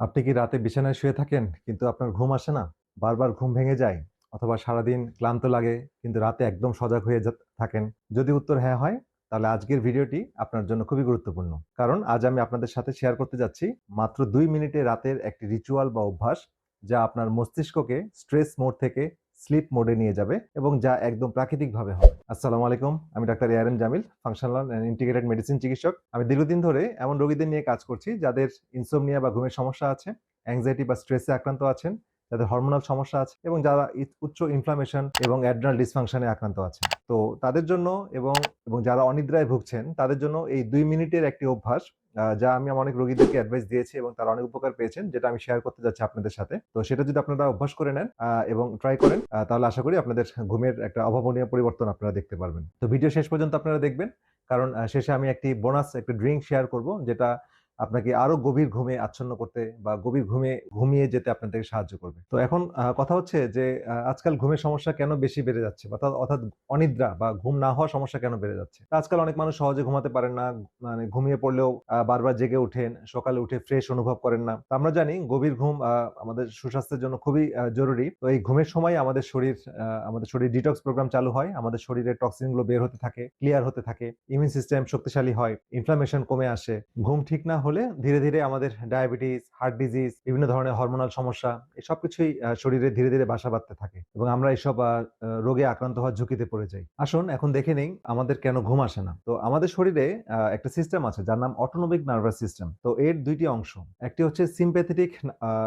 আপনি কি রাতে বিছানায় শুয়ে থাকেন কিন্তু আপনার ঘুম আসে না? বারবার ঘুম ভেঙে যায়? অথবা সারাদিন ক্লান্ত লাগে কিন্তু রাতে একদম সজাগ হয়ে থাকেন? যদি উত্তর হ্যাঁ হয়, তাহলে আজকের ভিডিওটি আপনার জন্য খুবই গুরুত্বপূর্ণ। কারণ আজ আমি আপনাদের সাথে শেয়ার করতে যাচ্ছি মাত্র দুই মিনিটে রাতের একটি রিচুয়াল বা অভ্যাস যা আপনার মস্তিষ্ককে স্ট্রেস মোড থেকে স্লিপ মোডে নিয়ে যাবে এবং যা একদম প্রাকৃতিকভাবে হবে। আসসালামু আলাইকুম। আমি doctor ARM Jamil, functional and integrated medicine চিকিৎসক। আমি দীর্ঘদিন ধরে এমন রোগীদের নিয়ে কাজ করছি যাদের ইনসোমনিয়া বা ঘুমের সমস্যা আছে, অ্যাংজাইটি বা স্ট্রেসে আক্রান্ত আছেন, যাদের হরমোনাল সমস্যা আছে এবং যারা উচ্চ ইনফ্লামেশন এবং অ্যাড্রিনাল ডিসফাংশনে আক্রান্ত আছে তো তাদের জন্য এবং, এবং যারা অনিদ্রায় ভুগছেন তাদের জন্য এই দুই মিনিটের একটি অভ্যাস যা আমি আমার অনেক রোগীদেরকে অ্যাডভাইস দিয়েছি এবং তারা অনেক উপকার পেয়েছেন, যেটা আমি শেয়ার করতে যাচ্ছি আপনাদের সাথে। তো সেটা যদি আপনারা অভ্যাস করে নেন এবং ট্রাই করেন তাহলে আশা করি আপনাদের ঘুমের একটা অভাবনীয় পরিবর্তন আপনারা দেখতে পারবেন। তো ভিডিও শেষ পর্যন্ত আপনারা দেখবেন। কারণ শেষে আমি একটি বোনাস একটি ড্রিঙ্ক শেয়ার করব, যেটা আপনাকে আরও গভীর ঘুমে আচ্ছন্ন করতে বা গভীর ঘুমে ঘুমিয়ে যেতে আপনাদেরকে সাহায্য করবে। তো এখন কথা হচ্ছে যে আজকাল ঘুমের সমস্যা কেন বেশি বেড়ে যাচ্ছে? অর্থাৎ অর্থাৎ অনিদ্রা বা ঘুম না হওয়ার সমস্যা কেন বেড়ে যাচ্ছে? আজকাল অনেক মানুষ সহজে ঘুমাতে পারেন না। মানে ঘুমিয়ে পড়লেও বারবার জেগে ওঠেন, সকালে উঠে ফ্রেশ অনুভব করেন না। আমরা জানি গভীর ঘুম আমাদের সুস্বাস্থ্যের জন্য খুবই জরুরি। তো এই ঘুমের সময় আমাদের শরীর আমাদের শরীর ডিটক্স প্রোগ্রাম চালু হয়। আমাদের শরীরের টক্সিনগুলো বের হতে থাকে, ক্লিয়ার হতে থাকে। ইমিউন সিস্টেম শক্তিশালী হয়, ইনফ্লামেশন কমে আসে। ঘুম ঠিক না হলে ধীরে, ধীরে আমাদের ডায়াবেটিস, হার্ট ডিজিজ, বিভিন্ন ধরনের হরমোনাল সমস্যা এই সবকিছুই আ শরীরে ধীরে, ধীরে বাসা বাঁধতে থাকে এবং আমরা আ রোগে আক্রান্ত হওয়ার ঝুঁকিতে পড়ে যাই। আসুন এখন দেখে নেই আমাদের কেন ঘুম আসে না। তো আমাদের শরীরে একটা সিস্টেম আছে যার নাম অটোনমিক নার্ভাস সিস্টেম। তো এর দুইটি অংশ। একটি হচ্ছে সিম্প্যাথেটিক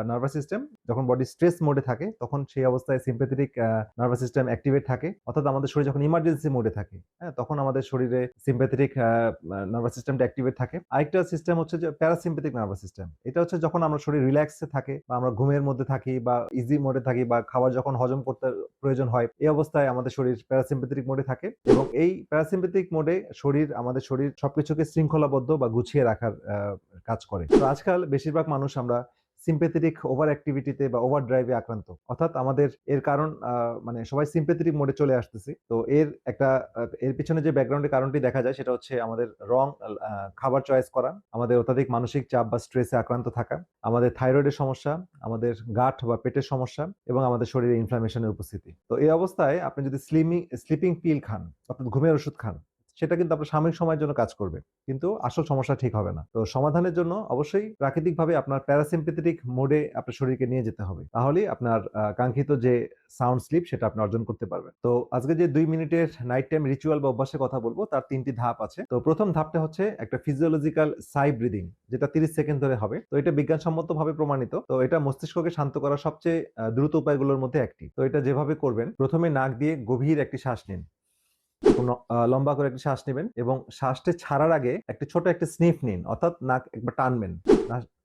নার্ভাস সিস্টেম যখন বডি স্ট্রেস মোডে থাকে তখন সেই অবস্থায় সিম্প্যাথেটিক নার্ভাস সিস্টেম অ্যাক্টিভেট থাকে। অর্থাৎ আমাদের শরীর যখন ইমার্জেন্সি মোডে থাকে, হ্যাঁ? তখন আমাদের শরীরে সিম্প্যাথেটিক নার্ভাস সিস্টেমটা অ্যাক্টিভেট থাকে। আরেকটা সিস্টেম হচ্ছে যে প্যারাসিম্পেটিক নার্ভাস সিস্টেম। এটা হচ্ছে যখন আমরা শরীর রিল্যাক্সে থাকে বা আমরা ঘুমের মধ্যে থাকি বা ইজি মোডে থাকি বা খাবার যখন হজম করতে প্রয়োজন হয়, এই অবস্থায় আমাদের শরীর প্যারাসিম্পেটিক মোডে থাকে এবং এই প্যারাসিম্পেটিক মোডে শরীর আমাদের শরীর সবকিছুকে শৃঙ্খলাবদ্ধ বা গুছিয়ে রাখার কাজ করে। তো আজকাল বেশিরভাগ মানুষ আমরা সিম্প্যাথেটিক ওভার অ্যাক্টিভিটিতে বা ওভার ড্রাইভে আক্রান্ত। অর্থাৎ আমাদের এর কারণ মানে সবাই সিম্প্যাথেটিক মোডে চলে আসতেছি। তো এর একটা এর পিছনে যে ব্যাকগ্রাউন্ডের কারণটি দেখা যায় সেটা হচ্ছে আমাদের রং খাবার চয়েস করা, আমাদের অত্যাধিক মানসিক চাপ বা স্ট্রেসে আক্রান্ত থাকা, আমাদের থাইরয়েডের সমস্যা, আমাদের গাঁট বা পেটের সমস্যা এবং আমাদের শরীরে ইনফ্লামেশনের উপস্থিতি। তো এই অবস্থায় আপনি যদি স্লিমিং স্লিপিং পিল খান, অর্থাৎ ঘুমের ওষুধ খান, সেটা কিন্তু আপনার সাময়িক সময়ের জন্য কাজ করবে। কিন্তু আসল সমস্যা ঠিক হবে না। তো সমাধানের জন্য অবশ্যই প্রাকৃতিকভাবে আপনার প্যারাসিম্প্যাথেটিক মোডে আপনার শরীরকে নিয়ে যেতে হবে। তাহলেই আপনার কাঙ্ক্ষিত যে সাউন্ড স্লিপ সেটা আপনি অর্জন করতে পারবেন। তো আজকে যে দুই মিনিটের নাইট টাইম রিচুয়াল বা অভ্যাসের কথা বলব তার তিনটি ধাপ আছে। তো প্রথম ধাপটা হচ্ছে একটা ফিজিওলজিক্যাল সাই ব্রিদিং যেটা ৩০ সেকেন্ড ধরে হবে। তো এটা বিজ্ঞানসম্মতভাবে প্রমাণিত। তো এটা মস্তিষ্ককে শান্ত করার সবচেয়ে দ্রুত উপায়গুলোর মধ্যে একটি। তো এটা যেভাবে করবেন, প্রথমে নাক দিয়ে গভীর একটি শ্বাস নিন। লম্বা করে একটি শ্বাস নিবেন এবং শ্বাসটি ছাড়ার আগে একটি ছোট একটা স্নিফ নিন। অর্থাৎ নাক একবার টানবেন।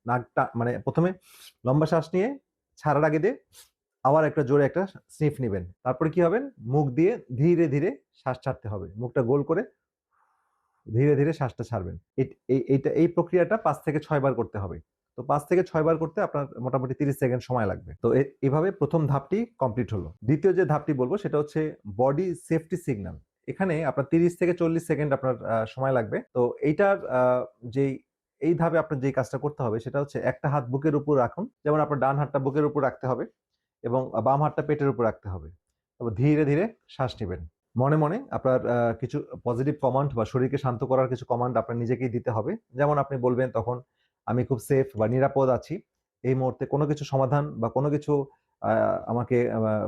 নাক মানে ১ম এ লম্বা শ্বাস নিয়ে ছাড়ার আগে দিয়ে আবার একটা জোরে একটা স্নিফ নিবেন। তারপরে কি হবেন? মুখ দিয়ে ধীরে, ধীরে শ্বাস ছাড়তে হবে। মুখটা গোল করে ধীরে, ধীরে শ্বাসটা ছাড়বেন। এইটা এই প্রক্রিয়াটা পাঁচ থেকে ৬ বার করতে হবে। তো পাঁচ থেকে ৬ বার করতে আপনার মোটামুটি ৩০ সেকেন্ড সময় লাগবে। তো এভাবে ১ম ধাপটি কমপ্লিট হলো। দ্বিতীয় যে ধাপটি বলব সেটা হচ্ছে বডি সেফটি সিগন্যাল। এখানে আপনার ৩০ থেকে ৪০ সেকেন্ড আপনার সময় লাগবে। তো এইটার যেই এই ধাপে আপনার যেই কাজটা করতে হবে সেটা হচ্ছে একটা হাত বুকের উপর রাখুন। যেমন আপনার ডান হাতটা বুকের উপর রাখতে হবে এবং বাম হাতটা পেটের উপর রাখতে হবে। তারপর ধীরে, ধীরে শ্বাস নেবেন মনে, মনে আপনার কিছু পজিটিভ কমান্ড বা শরীরকে শান্ত করার কিছু কমান্ড আপনার নিজেকেই দিতে হবে। যেমন আপনি বলবেন তখন, "আমি খুব সেফ বা নিরাপদ আছি। এই মুহূর্তে কোনো কিছু সমাধান বা কোনো কিছু আমাকে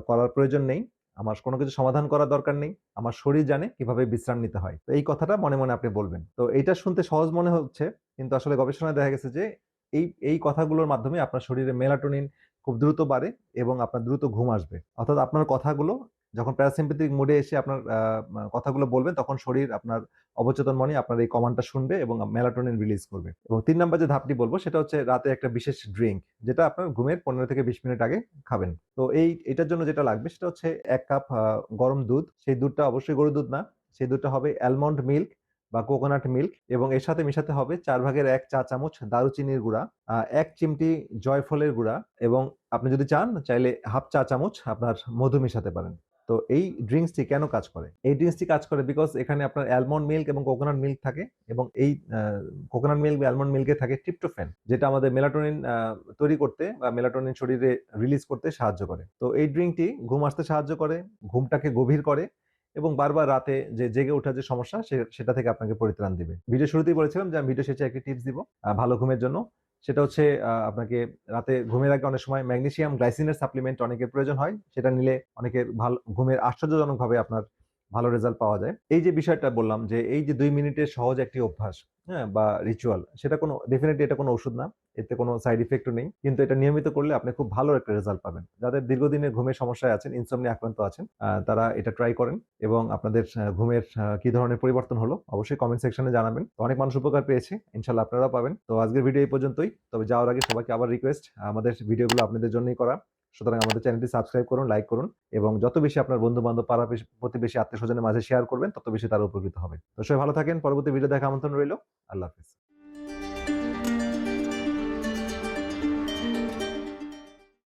করার প্রয়োজন নেই। আমার কোনো কিছু সমাধান করার দরকার নেই। আমার শরীর জানে কীভাবে বিশ্রাম নিতে হয়।" তো এই কথাটা মনে, মনে আপনি বলবেন। তো এটা শুনতে সহজ মনে হচ্ছে কিন্তু আসলে গবেষণায় দেখা গেছে যে এই, এই কথাগুলোর মাধ্যমে আপনার শরীরে মেলাটোনিন খুব দ্রুত বাড়ে এবং আপনার দ্রুত ঘুম আসবে। অর্থাৎ আপনার কথাগুলো যখন প্যারাসিম্প্যাথিক মোডে এসে আপনার কথাগুলো বলবেন তখন শরীর আপনার অবচেতন মনে আপনার এই কমান্ডটা শুনবে এবং মেলাটোনিন রিলিজ করবে। এবং তিন নাম্বার যে ধাপটি বলব সেটা হচ্ছে রাতে একটা বিশেষ ড্রিঙ্ক যেটা আপনার ঘুমের ১৫ থেকে ২০ মিনিট আগে খাবেন। তো এই এটার জন্য যেটা লাগবে সেটা হচ্ছে এক কাপ গরম দুধ। সেই দুধটা অবশ্যই গরুর দুধ না। সেই দুধটা হবে অ্যালমন্ড মিল্ক বা কোকোনাট মিল্ক এবং এর সাথে মেশাতে হবে চার ভাগের এক চা চামচ দারুচিনির গুঁড়া, এক চিমটি জয়ফলের গুঁড়া এবং আপনি যদি চান চাইলে হাফ চা চামচ আপনার মধু মেশাতে পারেন। তো এই ড্রিঙ্কসটি কেন কাজ করে? এই ড্রিঙ্কসটি কাজ করে বিকজ এখানে আপনার অ্যালমন্ড মিল্ক এবং কোকোনাট মিল্ক থাকে এবং এই কোকোনাট মিল্ক বা অ্যালমন্ড মিল্কে থাকে ট্রিপ্টোফেন যেটা আমাদের মেলাটোনিন তৈরি করতে বা মেলাটোনিন শরীরে রিলিজ করতে সাহায্য করে। তো এই ড্রিঙ্কটি ঘুম আসতে সাহায্য করে, ঘুমটাকে গভীর করে এবং বারবার রাতে যে জেগে ওঠার যে সমস্যা সেটা থেকে আপনাকে পরিত্রাণ দিবে। ভিডিও শুরুতেই বলেছিলাম যে আমি ভিডিও শেষে একটি টিপস দিব ভালো ঘুমের জন্য। সেটা হচ্ছে আপনাকে রাতে ঘুমের আগে অনেক সময় ম্যাগনেসিয়াম গ্লাইসিনের সাপ্লিমেন্ট অনেকের প্রয়োজন হয়, সেটা নিলে অনেকের ভালো, ঘুমের আশ্চর্যজনকভাবে আপনার ভালো রেজাল্ট পাওয়া যায়। এই যে বিষয়টা বললাম যে, এই যে দুই মিনিটের সহজ একটি অভ্যাস হ্যাঁ বা রিচুয়াল সেটা কোনো ডেফিনেটলি এটা কোনো ওষুধ না, এতে কোনো সাইড ইফেক্টও নেই, কিন্তু এটা নিয়মিত করলে আপনি খুব ভালো একটা রেজাল্ট পাবেন। যাদের দীর্ঘদিনের ঘুমের সমস্যায় আছেন ইনসomnia আক্রান্ত আছেন তারা এটা ট্রাই করেন এবং আপনাদের ঘুমের কি ধরনের পরিবর্তন হলো, অবশ্যই কমেন্ট সেকশনে জানাবেন। তো অনেক মানুষ উপকার পেয়েছে, ইনশাল্লাহ আপনারাও পাবেন। তো আজকের ভিডিও এই পর্যন্তই, তবে যাওয়ার আগে সবাইকে আবার রিকোয়েস্ট আমাদের ভিডিওগুলো আপনাদের জন্যই করা। সুতরাং আমাদের চ্যানেলটি সাবস্ক্রাইব করুন, লাইক করুন এবং যত বেশি আপনার বন্ধু বান্ধব পাড়া প্রতিবেশী আত্মীয় স্বজনের মাঝে শেয়ার করবেন, তত বেশি তারা উপকৃত হবে। তো সবাই ভালো থাকেন, পরবর্তী ভিডিও দেখা আমন্ত্রণ রইল। আল্লাহ হাফিজ।